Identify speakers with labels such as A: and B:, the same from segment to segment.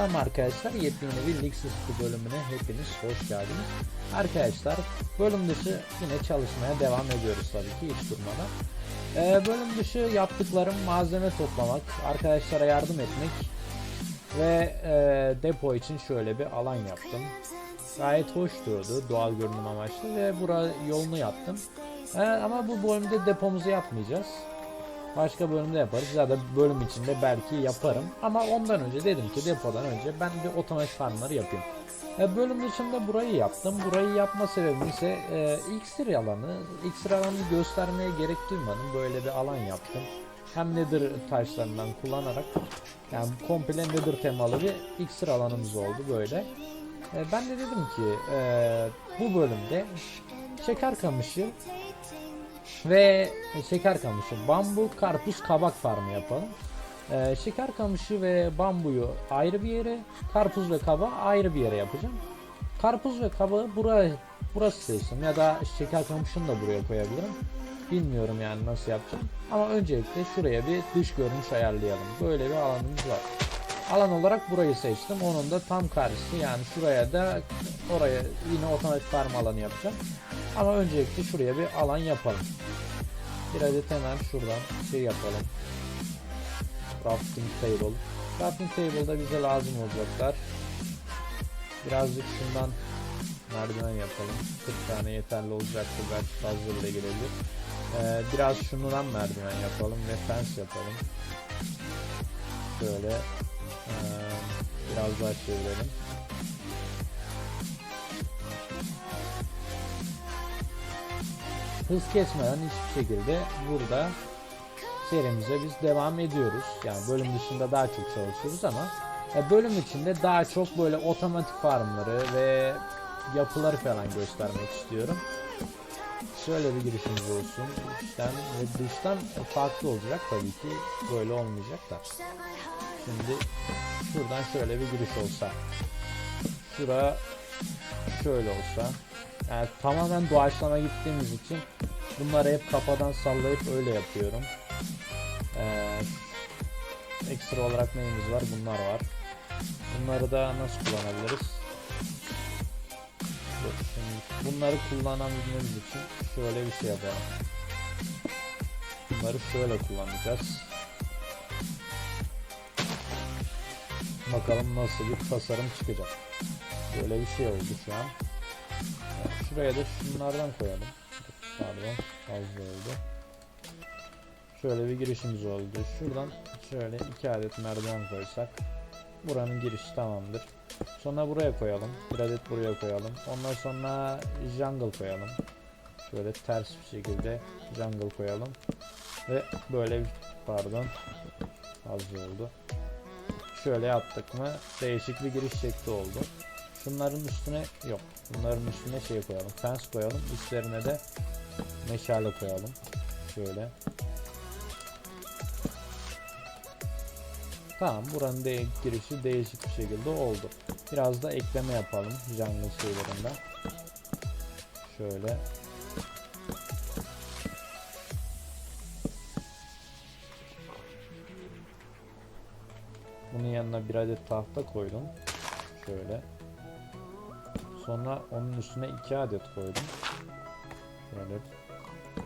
A: selam arkadaşlar. Yepyeni bir League Sıfır bölümüne hepiniz hoş geldiniz. Arkadaşlar bölüm dışı yine çalışmaya devam ediyoruz tabii ki hiç durmadan. Ee, bölüm dışı yaptıklarım malzeme toplamak, arkadaşlara yardım etmek ve e, depo için şöyle bir alan yaptım. Gayet hoş durdu doğal görünüm amaçlı ve bura yolunu yaptım. Ee, ama bu bölümde depomuzu yapmayacağız. Başka bölümde yaparız ya da bölüm içinde belki yaparım. Ama ondan önce dedim ki depodan önce ben bir otomatik farmları yapayım. E, bölüm dışında burayı yaptım. Burayı yapma sebebim ise e, iksir alanı. İksir alanını göstermeye gerek duymadım. Böyle bir alan yaptım. Hem nether taşlarından kullanarak yani komple nether temalı bir iksir alanımız oldu böyle. E, ben de dedim ki e, bu bölümde şeker kamışı ve şeker kamışı, bambu, karpuz, kabak farmı yapalım. Ee, şeker kamışı ve bambuyu ayrı bir yere, karpuz ve kabağı ayrı bir yere yapacağım. Karpuz ve kabağı buraya, burası seçtim ya da şeker kamışını da buraya koyabilirim. Bilmiyorum yani nasıl yapacağım. Ama öncelikle şuraya bir dış görünüş ayarlayalım. Böyle bir alanımız var. Alan olarak burayı seçtim. Onun da tam karşısı yani şuraya da oraya yine otomatik farm alanı yapacağım. Ama öncelikle şuraya bir alan yapalım. Bir adet hemen şuradan şey yapalım. Crafting table. Crafting table'da bize lazım olacaklar. Birazcık şundan merdiven yapalım. 40 tane yeterli olacaktır. Belki fazla bile gelebilir. Ee, biraz şundan merdiven yapalım ve fence yapalım. Şöyle ee, biraz daha çevirelim. Hız kesmeden hiçbir şekilde burada serimize biz devam ediyoruz. Yani bölüm dışında daha çok çalışıyoruz ama bölüm içinde daha çok böyle otomatik farmları ve yapıları falan göstermek istiyorum. Şöyle bir girişimiz olsun. İçten ve dıştan farklı olacak tabii ki. Böyle olmayacak da. Şimdi şuradan şöyle bir giriş olsa. Şura şöyle olsa. Yani tamamen doğaçlama gittiğimiz için bunları hep kafadan sallayıp öyle yapıyorum. Ee, ekstra olarak neyimiz var? Bunlar var. Bunları da nasıl kullanabiliriz? Bunları kullanabilmemiz için şöyle bir şey yapalım. Bunları şöyle kullanacağız. Bakalım nasıl bir tasarım çıkacak. Böyle bir şey oldu şu an. Şuraya da şunlardan koyalım. Pardon fazla oldu. Şöyle bir girişimiz oldu. Şuradan şöyle iki adet merdiven koysak. Buranın girişi tamamdır. Sonra buraya koyalım. Bir adet buraya koyalım. Ondan sonra jungle koyalım. Şöyle ters bir şekilde jungle koyalım. Ve böyle bir pardon fazla oldu. Şöyle yaptık mı değişik bir giriş şekli oldu. Şunların üstüne yok. Bunların üstüne şey koyalım. Fence koyalım. Üstlerine de meşale koyalım. Şöyle. Tamam buranın de girişi değişik bir şekilde oldu. Biraz da ekleme yapalım jungle şeylerinden. Şöyle. Bunun yanına bir adet tahta koydum. Şöyle. Sonra onun üstüne iki adet koydum. Şöyle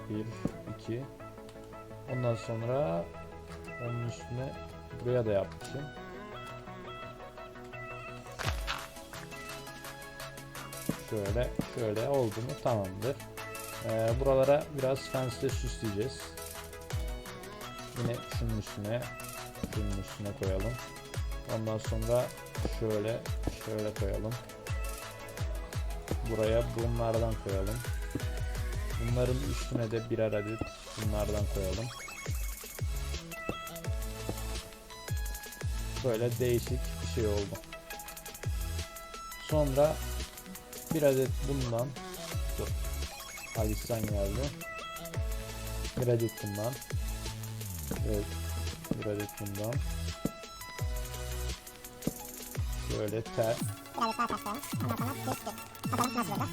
A: bir, iki. Ondan sonra onun üstüne buraya da yapmışım. Şöyle, şöyle oldu mu tamamdır. Ee, buralara biraz fence süsleyeceğiz. Yine şunun üstüne, şunun üstüne koyalım. Ondan sonra şöyle, şöyle koyalım. Buraya bunlardan koyalım. Bunların üstüne de birer adet bunlardan koyalım. Böyle değişik bir şey oldu. Sonra bir adet bundan dur. Alistan geldi. Bir adet bundan. Evet. Bir adet bundan. Şöyle ter.
B: Birazcık daha taşlayalım. Ondan sonra kestik. Bakalım nasıl olacak.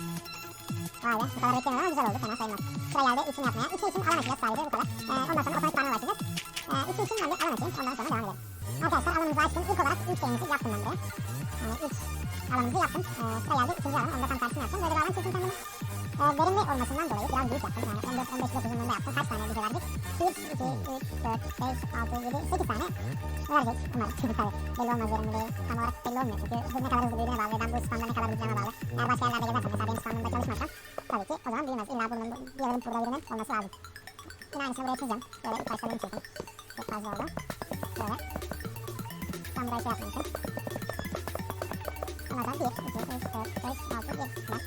B: Vay be bu kadar beklemiyorum ama güzel oldu fena sayılmaz. Sıra geldi için yapmaya. İçi için alan açacağız sadece bu kadar. Ee, ondan sonra otomatik farma başlayacağız. Ee, içi için ben bir alan açayım ondan sonra devam edelim. Arkadaşlar alanımızı açtım. İlk olarak ilk şeyimizi yaptım ben buraya. Yani ilk alanımızı yaptım. Ee, sıra geldi ikinci alan. Onu da tam tersini yaptım. Böyle bir alan çektim kendime. Verimli olmasından dolayı biraz büyük yaptım. Yani 14-15 blok uzunluğunda yaptım. Kaç tane bize verdik? 1, 2, 3, 4, 5, 6, 7, 8 tane verecek. Umarım. Çünkü tabii belli olmaz verimliliği. Tam olarak belli olmuyor. Çünkü hız ne kadar hızlı büyüdüğüne bağlı. ve Ben bu spamda ne kadar büyüdüğüne bağlı. Eğer başka yerlerde gezersem mesela benim spamımda çalışmazsam tabii ki o zaman büyümez. İlla bunun bir yarım burada birinin olması lazım. Yine aynısını buraya çizeceğim. Böyle ilk başta çizdim. Çok fazla oldu. Böyle. Ben buraya şey yapmışım. Onlardan 1, 2, 3, 4, 5, 6, 7 var.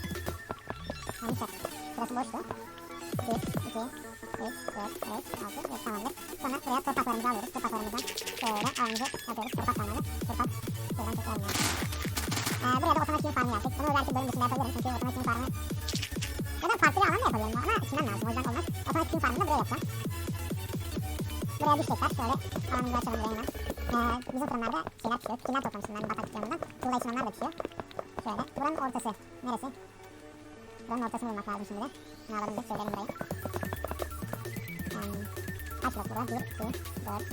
B: Yaptım. Burası boştu. 1, 2, 3, 4, 5, 6, 7 tamamdır. Sonra buraya topraklarımızı alıyoruz. Topraklarımızdan şöyle avımızı yapıyoruz. Toprak kalmadı. Toprak. Şuradan tekrar. Ee, buraya da otomatik farmı yaptık. Bunu belki bölüm dışında yapabilirim. Çünkü otomatik farmı ya da farklı bir alan da yapabilirim ama içmem lazım. O yüzden olmaz. Otomatik farmını da buraya yapacağım. Buraya düşecekler. Şöyle alanımızı açalım buraya hemen. Ee, bizim fırınlarda şeyler pişiyor. Fikirler toplamıştım ben bataklık yanından. Tuğla için onlar da pişiyor. Şöyle. Buranın ortası. Neresi? Buranın ortasını bulmak lazım şimdi de. Ne bir söyleyelim burayı. Um, kaç blok burada? 1, 2, 4,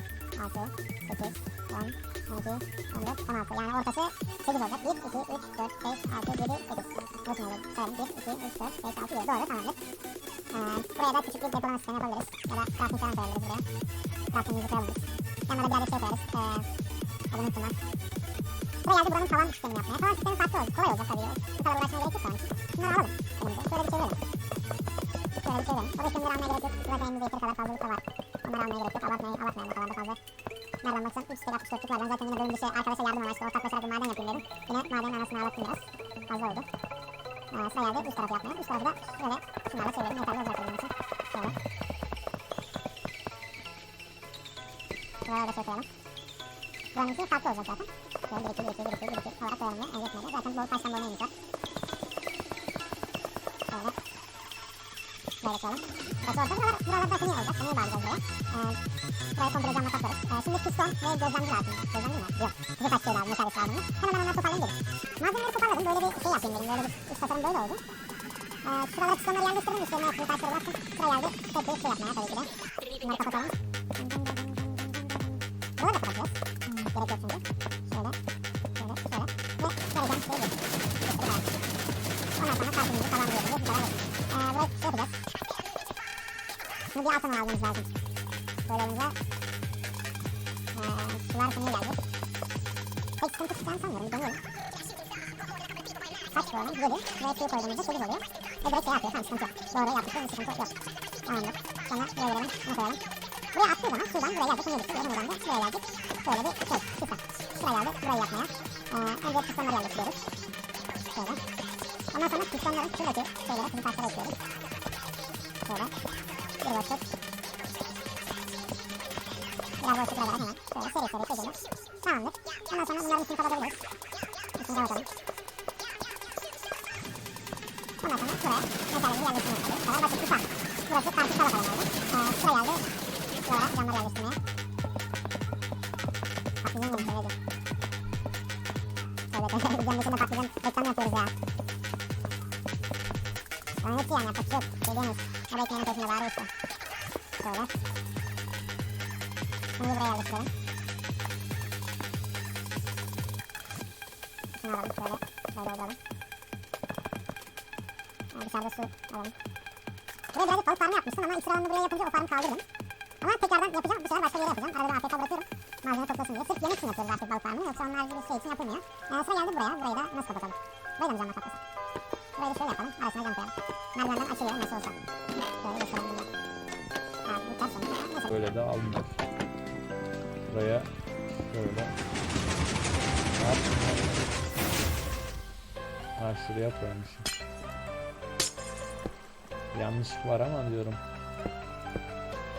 B: 6, 8, 10, 12, 14, 16. Yani ortası 8 olacak. 1, 2, 3, 4, 5, 6, 7, 8. Nasıl olur? Sayalım. 1, 2, 3, 4, 5, 6, 7. Doğru tamamdır. Ee, buraya da küçük bir depolama sistemi yapabiliriz. Ya da crafting falan koyabiliriz buraya. Crafting'imizi koyabiliriz. Yanına da birazcık şey koyarız. Ee, adını unuttum ben. Buraya geldi buranın tavan sistemini yapmaya. Tavan sistemi farklı olacak. Kolay olacak tabii. Bu kadar uğraşmaya gerek yok tavan için. Bunları alalım. Elimize. Şöyle bir şey verelim. Şöyle bir şey verelim. O sistemleri almaya gerek yok. Zaten elimizde yeteri kadar fazlalık da var. Onları almaya gerek yok. Abartmayın, abartmayalım o kadar da fazla. Nereden baksan 3 stek 64'lük var. Ben zaten yine bölüm dışı arkadaşa yardım amaçlı ortaklaşarak bir maden yapayım dedim. Yine madenin anasını ağlattım biraz. Fazla oldu. Ee, sıra geldi üst tarafı yapmaya. Üst tarafı da şöyle şunlarla çevirelim. Yeterli olacak benim için. Şöyle. Şuraya da şey koyalım. Buranınki farklı olacak zaten. Şöyle 1 2 1 2 1 2 1 2 olarak koyalım buraya. En yetmedi. Zaten bol taştan bol neymiş var. Şöyle. Böyle koyalım. Burası orta. Buralar, buralarda sınır olacak. Sınır bağlayacağız buraya. Ee, buraya komple camla kaplarız. Ee, şimdi piston ve gözlemci lazım. Gözlemci mi? Yok. Bize kaç şey lazım. Meşalesi lazım. Hemen ben onları toparlayayım dedim. Malzemeleri toparladım. Böyle bir şey yapayım dedim. Böyle bir üst tasarım böyle oldu. Ee, şuralara pistonları yerleştirdim. Üstlerine yaptım. Taşları baktım. Sıra geldi. Tek bir şey yapmaya tabii ki de. Bunları kapatalım. Şimdi bir altın almamız lazım. Böyle olunca ee, sular sınır geldi. Pek sıkıntı çıkacağını sanmıyorum. Deneyelim. Kaç koyalım? 7. Buraya şey koyduğumuzda 8 oluyor. Ve direkt şey yapıyor. Tamam sıkıntı yok. Doğru yaptık. Bir sıkıntı yok. Tamamdır. Sonra buraya gelelim. Bunu koyalım. Buraya attığı zaman şuradan buraya geldik. Yedik. Yedim buradan da buraya geldik. Böyle bir şey. Sistem. Sıra geldi. Burayı yapmaya. Ee, önce pistonları yerleştiriyoruz. Şöyle. Ondan sonra pistonların şuradaki şeylere, bizim taşlara ekliyoruz. Şöyle. Bir boşluk. Biraz boşluklar var hemen. Şöyle seri seri çekelim. Tamamdır. Ondan sonra bunların içini kapatabiliriz. İçini kapatalım. Ondan sonra buraya metalleri yerleştirmeye başlıyoruz. Bu kadar basit bir fark. Burası farklı salak alanı oldu. Ee, sıra geldi. Buralara camları yerleştirmeye. Patlıcan yemiş öyle değil. Evet, videonun içinde patlıcan reklam yapıyoruz ya. Onun hepsi yani yapacak bir şey yok. Da ekmeğinin peşinde bağırıyor işte. Şöyle. Bunu buraya yerleştirelim. Şunu alalım şöyle. Böyle alalım. Yani dışarıda su alalım. Buraya birazcık balık farmı yapmıştım ama İsrail'in buraya yapınca o farmı kaldırdım. Ama tekrardan yapacağım. Bu sefer başka bir yere yapacağım. Arada AFK bırakıyorum. Malzeme toplasın diye. Sırf yemek için yapıyoruz artık balık farmını. Yoksa onlar bir şey için yapılmıyor. Ee, sıra geldi buraya. Burayı da nasıl kapatalım? Da mı camla kapatalım? Burayı da şöyle yapalım. Arasına cam koyalım. Merdivenden açılıyor nasıl olsa. Böyle.
A: Böyle de alınır. Buraya şöyle. Ne yaptım? Ha şuraya koymuşum. Yanlışlık var ama diyorum.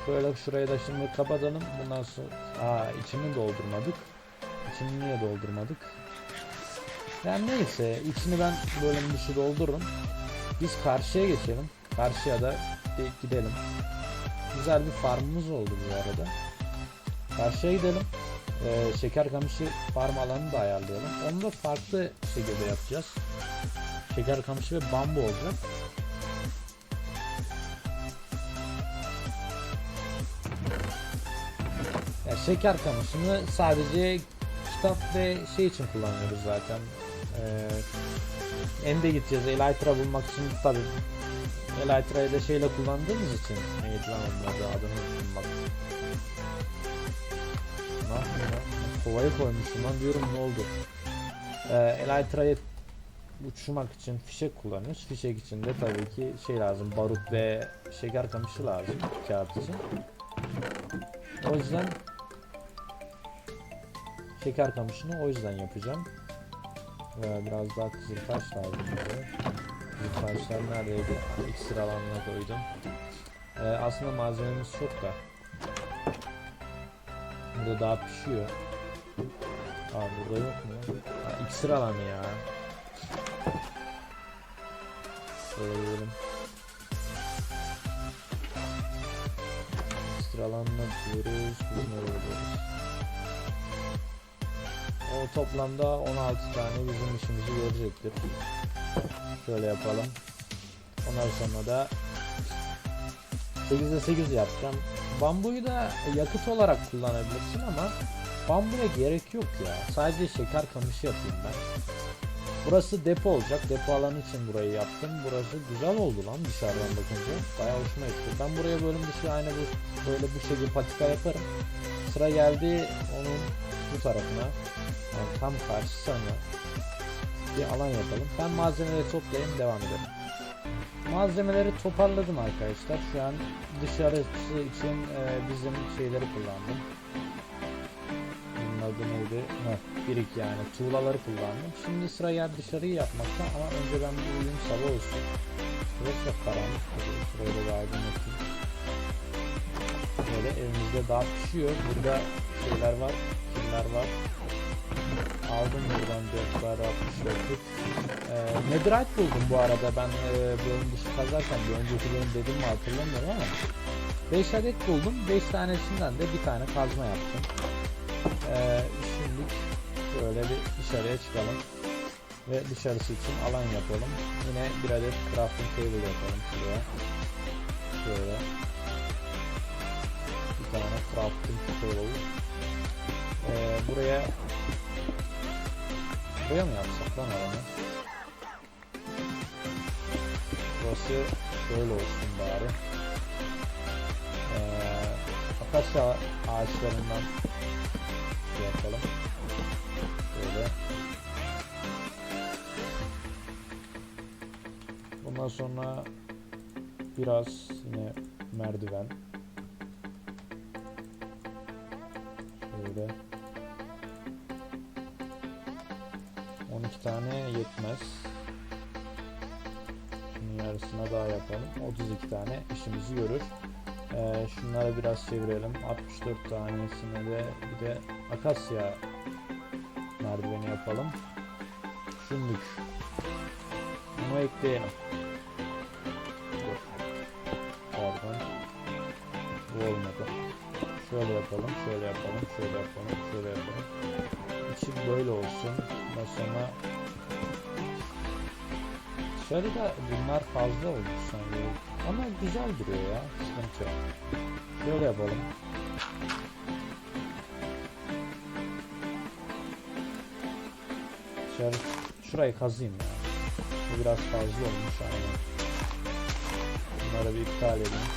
A: Şöyle şurayı da şimdi kapatalım. Bundan sonra aa içini doldurmadık. İçini niye doldurmadık? Yani neyse içini ben bölüm dışı doldururum. Biz karşıya geçelim. Karşıya da gidelim. Güzel bir farmımız oldu bu arada. Karşıya gidelim. Ee, şeker kamışı farm alanını da ayarlayalım. Onu da farklı şekilde yapacağız. Şeker kamışı ve bambu olacak. Ya şeker kamışını sadece kitap ve şey için kullanıyoruz zaten. Ee, Ende gideceğiz. Elytra bulmak için tabi. Elytra'yı da şeyle kullandığımız için. Neydi lan onun adı adını unuttum bak. Ne yapayım lan? Kovaya koymuşum lan diyorum ne oldu? Ee, Elytra'yı uçurmak için fişek kullanıyoruz. Fişek için de tabii ki şey lazım. Barut ve şeker kamışı lazım. Kağıt için. O yüzden şeker kamışını o yüzden yapacağım. Ve biraz daha kızıl taş lazım bize. Taşlar neredeydi? İksir alanına koydum. Ee, aslında malzememiz çok da. Burada daha pişiyor. Aa burada yok mu? Ha, iksir alanı ya. İksir alanına diyoruz. Biz nereye gidiyoruz? O toplamda 16 tane bizim işimizi görecektir. Şöyle yapalım. Ondan sonra da 8'e 8 yapacağım. Bambuyu da yakıt olarak kullanabilirsin ama bambuya gerek yok ya. Sadece şeker kamışı yapayım ben. Burası depo olacak. Depo alanı için burayı yaptım. Burası güzel oldu lan dışarıdan bakınca. Bayağı hoşuma gitti. Ben buraya bölüm dışı aynı bu böyle bu şekilde patika yaparım. Sıra geldi onun bu tarafına. Yani tam karşısına bir alan yapalım. Ben malzemeleri toplayayım devam edelim. Malzemeleri toparladım arkadaşlar. Şu an dışarısı için e, bizim şeyleri kullandım. Bunun adı neydi? Heh, birik yani. Tuğlaları kullandım. Şimdi sıra geldi dışarıyı yapmakta ama önce ben bu uyum sabah olsun. Burası da karanlık. Şurayı da bir aydınlatayım. Böyle evimizde daha pişiyor. Burada şeyler var. Kimler var. Aldım buradan 4 tane 64 ee, Netherite buldum bu arada. Ben e, bölüm dışı kazarken bir önceki bölüm dedim mi hatırlamıyorum ama 5 adet buldum. 5 tanesinden de bir tane kazma yaptım. Ee, şimdi şöyle bir dışarıya çıkalım ve dışarısı için alan yapalım. Yine bir adet crafting table yapalım şuraya. Şöyle. Bir tane crafting table ee, buraya buraya mı yapsak lan alanı Burası şöyle olsun bari. Ee, akasya ağaçlarından şey yapalım. Böyle. Bundan sonra biraz yine merdiven. Tane yetmez. Şunun yarısına daha yapalım. 32 tane işimizi görür. Ee, şunları biraz çevirelim. 64 tanesine de bir de akasya merdiveni yapalım. Şunluk. Bunu ekleyelim. Pardon. Bu olmadı. Şöyle yapalım, şöyle yapalım, şöyle yapalım, şöyle yapalım. İçi böyle olsun. Ondan Dışarıda bunlar fazla olmuş sanki. Ama güzel duruyor ya. Sıkıntı yok. Şöyle yapalım. Dışarı, şurayı kazıyım ya. Bu biraz fazla olmuş aynen. Bunları bir iptal edeyim.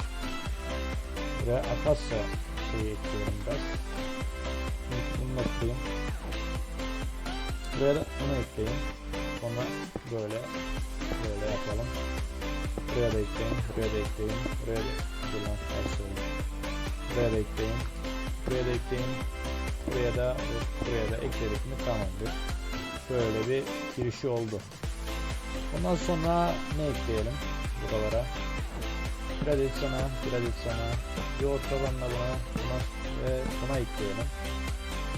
A: Ve akasya şeyi ekliyorum biraz. Bunu da kırayım. Buraya da bunu ekleyeyim. Sonra böyle böyle yapalım. Buraya da ekleyin, buraya da ekleyin, buraya da oldu. Buraya da ekleyin, buraya da ekleyin, buraya da buraya da ekledik mi tamamdır. Şöyle bir girişi oldu. Ondan sonra ne ekleyelim buralara? Bir adet sana, bir sana, bir ortalarına buna, buna ve buna ekleyelim.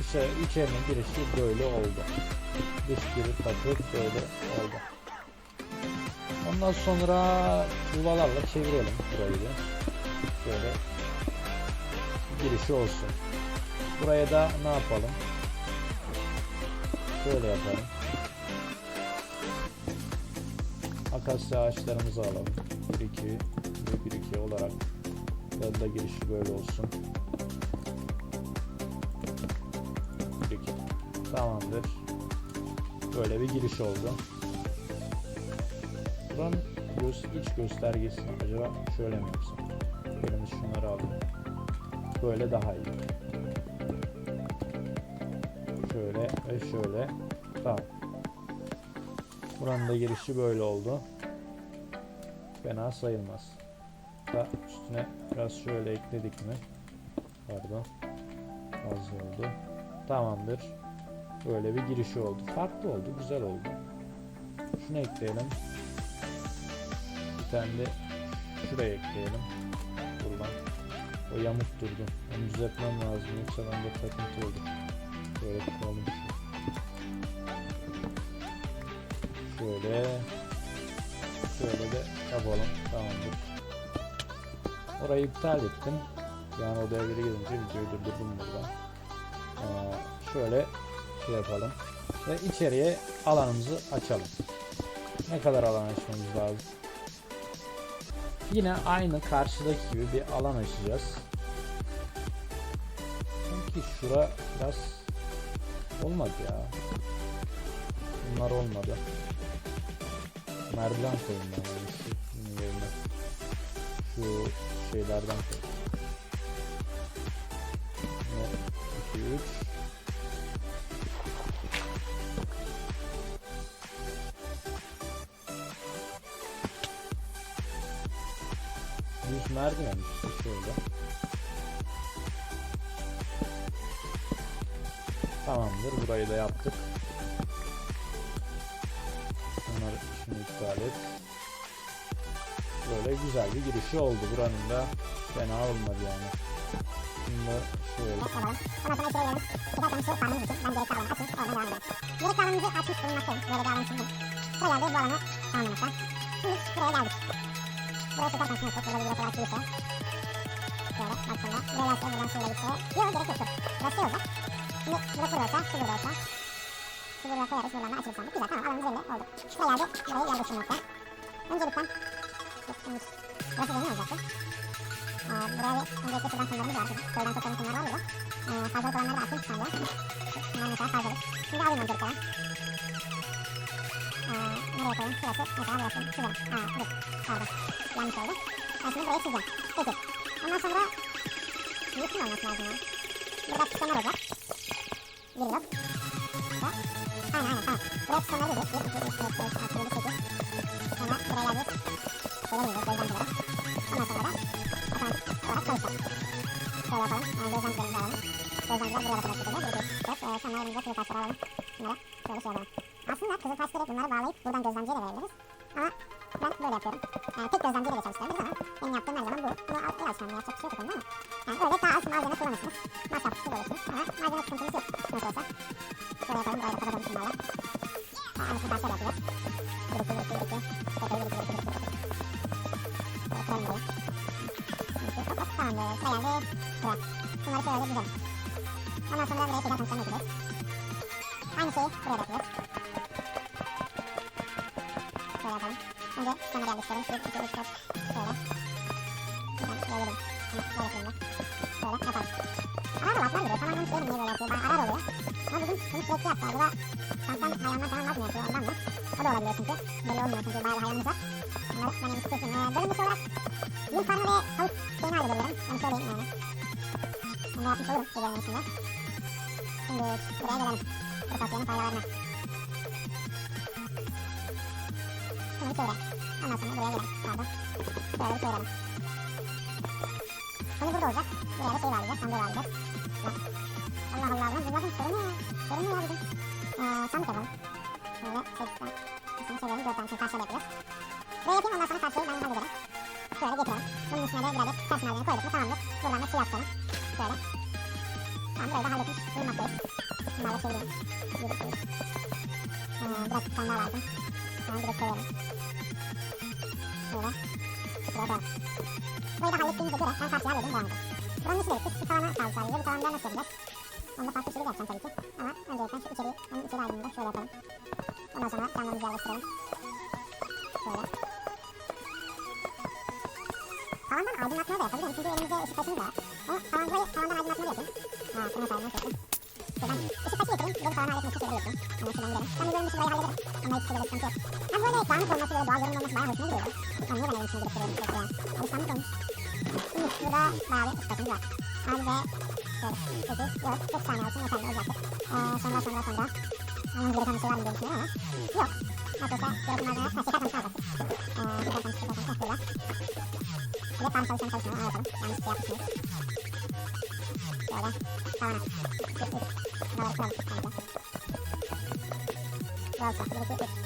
A: İşte içerinin girişi böyle oldu. Giri takıp böyle oldu. Ondan sonra yuvalarla çevirelim burayı da. Şöyle girişi olsun. Buraya da ne yapalım? Şöyle yapalım. Akasya ağaçlarımızı alalım. 1 2 ve 1 2 olarak. Burada girişi böyle olsun. Tamamdır. Böyle bir giriş oldu. Buranın göz, iç göstergesi acaba şöyle mi yapsam? Elimiz şunları alalım. Böyle daha iyi. Şöyle ve şöyle. Tamam. Buranın da girişi böyle oldu. Fena sayılmaz. Da üstüne biraz şöyle ekledik mi? Pardon. Az oldu. Tamamdır. Böyle bir girişi oldu. Farklı oldu. Güzel oldu. Şunu ekleyelim. Bir tane de şuraya ekleyelim. Buradan. O yamuk durdu. Onu düzeltmem lazım. Yoksa bende takıntı olur. Böyle tutalım şu. Şöyle. Şöyle de yapalım. Tamamdır. Orayı iptal ettim. Yani odaya geri gelince videoyu durdurdum burada. Ee, şöyle şey yapalım. Ve içeriye alanımızı açalım. Ne kadar alan açmamız lazım? Yine aynı karşıdaki gibi bir alan açacağız. Sanki şura biraz olmadı ya. Bunlar olmadı. Merdiven koyayım ben şu şeylerden. Ne? 2 3 Düz merdiven şöyle. Tamamdır burayı da yaptık. Bunları şunu iptal et. Böyle güzel bir girişi oldu buranın da fena olmadı yani. Şimdi şöyle
B: şey. Şimdi buraya geldik. Buraya tutarsan şunu tut. Burada bir buraya kadar kilise. Şöyle baktığında. Buraya gelse buradan şöyle gitse. Yok gerek yok. Burası şey olacak. Şimdi burası burada olsa. Şu burada olsa. Şu burada koyarız. Buradan da açılır sandık. Güzel tamam alanımız belli oldu. Şuraya geldi. Burayı yerleştirmekte. Öncelikle. Burası da ne olacaktı? Ee, buraya bir öncelikle şuradan kumlarımız var. Köyden toplanan kumlar var burada. Ee, fazlalık olanları da atayım şu anda. Bunlar mesela fazlalık. Şimdi alayım öncelikle. Ee, nereye koyayım? Şurası. Mesela burası. Şurada. Aa dur. Pardon. Yanlış oldu. Ben şimdi buraya çizeceğim. Peki. Ondan sonra yakın olması lazım ya. Burada pistonlar olacak. Bir yok. Burada. Aynen aynen tamam. Buraya pistonları girdik. 1, 2, 3, 4, 5, 6, 7, 8. Sonra buraya geldik. Şöyle girdik. Gözlemcileri. Ondan sonra da otomatik olarak çalışacak. Şöyle yapalım. Yani gözlemcilerimizi alalım. Gözlemciler buraya bakacak şekilde. 1, 2, 3, 4. Ee, sonra elimize kızıl taşları alalım. Bunları şöyle şey yapalım. Aslında kızıl taş direkt bunları bağlayıp buradan gözlemciye de verebiliriz. Ama ben böyle yapıyorum. Yani tek gözlemciyle de çalıştırabiliriz ama benim yaptığım her zaman bu. Bunu al, el alışkanlığı yapacak bir şey yok ama. Yani öyle daha az malzeme kullanırsınız. Masrafsız olursunuz ama malzeme sıkıntınız yok. Nasıl olsa. Şöyle yapalım. Burayı da kapatalım şunlarla. Ha, aynısını taşlarla yapacağız. Birikti, birikti, birikti. Tepeye birikti, birikti, birikti. Şöyle koyalım buraya. Birikti, hop hop tamamdır. Geldi. Buraya. Bunları şöyle güzel. Ondan sonra buraya tekrar taşlarını ekleyeceğiz. Aynı şeyi buraya da yapacağız. Önce sonra yerleştirelim. 1, 2, 3, 4. Şöyle. Buradan şöyle verelim. Ama böyle da. Şöyle yapalım. Arar var lan diyor. Tamam ben niye böyle yapıyor. Bana arar oluyor. Ama bugün bunu sürekli yaptı. Acaba kamptan hayvanlar falan vaz mı yapıyor ondan mı? O da olabilir çünkü. Belli olmuyor çünkü bayağı hayvanımız var. Bunları ben en tutuyorsun. Ee, bölüm dışı olarak yün farmı ve tavuk şeyini halledebilirim. Onu söyleyeyim yani. Bunu yapmış olurum videonun içinde. Şimdi buraya gelelim. Bu tasarının faydalarına. Çevire. Ondan sonra buraya gelelim. Pardon. Şöyle bir çevirelim. Hani burada olacak. Buraya da şey bağlayacağız. Sandığı. Bak. Allah Allah. Lan bunların sorunu ya. Sorunu ya bizim. Ee, sandık yapalım. Şöyle seksten. Aslında çevirelim. Dört tane karşıya yapacağız. Buraya yapayım ondan sonra karşıyı ben hallederim. Şöyle getirelim. Bunun üstüne de birazcık ters malzeme koyduk mu tamamdır. Buradan da çiğ atalım. Şöyle. Tamam burayı da halletmiş. Bulunmaktayız. Bunlarla çevirelim. Üç. Ee, biraz bir tane daha lazım. Tamam direkt koyalım. Şöyle. Koyalım. Burayı da hallettiğimize göre ben karşıya halledeyim devam edelim. Buranın içine gittik. Bir tavana kaldı sadece. Bu tavandan nasıl yapacağız? Onu da farklı bir şey yapacağım tabii ki. Ama öncelikle şu içeri, onun içeri ayrımında şöyle yapalım. Ondan sonra camlarımızı yerleştirelim. Şöyle. Tavandan aydınlatma da yapabilirim çünkü elimizde ışık taşımız da var. Ama tavan burayı tavandan aydınlatma da yapayım. Ha, şuna sayılmaz yapayım. İşte ben ışık taşı getireyim. Geri kalan halletmek için yapıyorum. Hemen şuradan gidelim. Ben de bölüm dışı burayı hallederim. Ama hiçbir şeyde sıkıntı yok. Ben böyle dağınık olması böyle doğal görünüm olması bayağı hoşuma gidiyor. Ben niye ben evin içine girip duruyorum sürekli yani. Alışkanlık olmuş. Şimdi burada bayağı bir ışık taşımız var. Abi ve şöyle 8, 4, 9 tane olsun yeterli olacaktır. Ee, sonra sonra sonra. Anlamı gereken bir şey var mı diye düşünüyorum ama yok. Nasıl olsa gerekli malzemeler, ha şeker tanesi alacaktır. Ee, şeker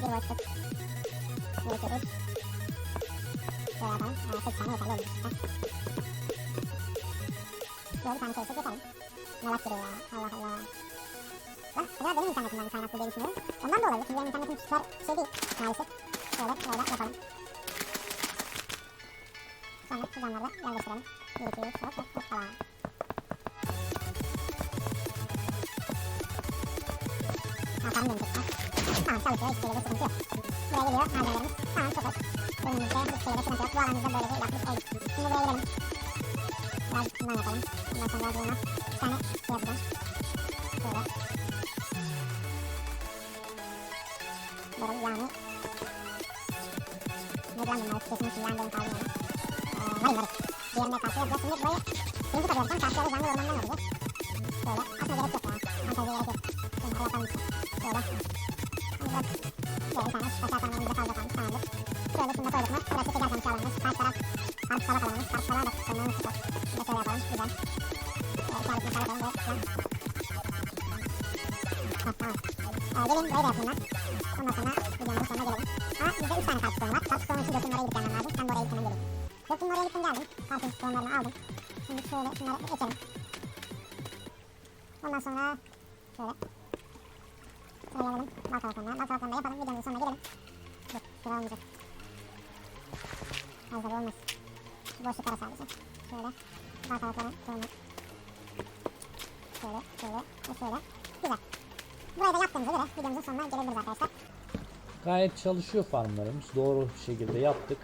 B: tanesi, şeker tanesi, burada. Bir de tam çalışan çalışmıyor, ona bakalım. Yanlış bir yapmışsınız. Şöyle, tavana. Bir, üç. Buraları kıralım bence. Volt var, bir, iki, üç. Bir volt, üç. Bir, iki, üç. Şöyle yapalım. Ee, sekiz tane yeterli olur işte. Şöyle bir tane çalışacak yeterli. Laf giriyor ya, Allah Allah. Lan acaba benim internetimden kaynaklı diye düşünüyorum. Ondan da olabilir çünkü benim internetim süper şey değil maalesef. Şöyle böyle yapalım. Sonra şu camları da yerleştirelim. Bir iki üç hop hop hop falan. Atalım demiştik. Tamam çalışıyor hiçbir şeyde sıkıntı yok. Buraya geliyor malzemelerimiz. Tamam çok hoş. Önümüzde hiçbir şeyde sıkıntı yok. Bu alanımızda böyle bir yapmış olduk. Şimdi buraya gidelim. Biraz bundan yapalım. Bundan sonra biraz bundan. Bir tane şey yapacağım. Şöyle. Böyle yani ne diyorum bunlar kesinlikle yan benim kaldım yani. Ee, varım varım. Diğerine karşı yapacağız. Şimdi burayı birinci kat yapacağım. Karşıya da canlı ormandan olacak. Şöyle. Aslında gerek yok ya. Aslında gerek yok. Şöyle yapalım işte. Şöyle. Gelin burayı da yapayım ben. Ondan sonra videomuzun sonuna gelelim. Ama bizde 3 tane kalp stone var. Kalp stone için götürün oraya gidip gelmem lazım. Ben de oraya gitmem gerekiyor. Götürün oraya gittim geldim. Kalp stone'larını aldım. Şimdi şöyle şunları geçelim. Ondan sonra şöyle. Şöyle gelelim. Bal kabaklarına. Bal kabaklarına yapalım. Videomuzun sonuna gelelim. Dur. Şöyle olmayacak. Da bu olmaz. Boşluk ara sadece. Şöyle. Bal kabaklarına koyalım. Şöyle. Şöyle. Ve şöyle. Güzel. Burayı da yaptığımıza göre videomuzun sonuna gelebiliriz arkadaşlar.
A: Gayet çalışıyor farmlarımız. Doğru bir şekilde yaptık.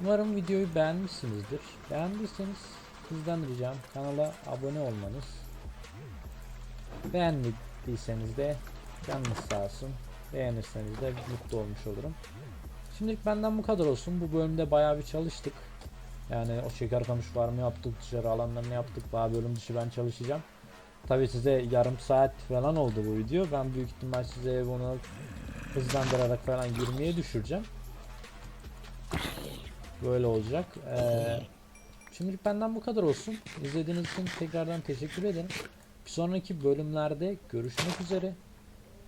A: Umarım videoyu beğenmişsinizdir. Beğendiyseniz sizden ricam kanala abone olmanız. Beğenmediyseniz de canınız sağ olsun. Beğenirseniz de mutlu olmuş olurum. Şimdilik benden bu kadar olsun. Bu bölümde bayağı bir çalıştık. Yani o şeker kamış farmı yaptık, dışarı alanlarını yaptık. Daha bölüm dışı ben çalışacağım. Tabi size yarım saat falan oldu bu video. Ben büyük ihtimal size bunu hızlandırarak falan 20'ye düşüreceğim. Böyle olacak. Ee, şimdilik benden bu kadar olsun. İzlediğiniz için tekrardan teşekkür ederim. Bir sonraki bölümlerde görüşmek üzere.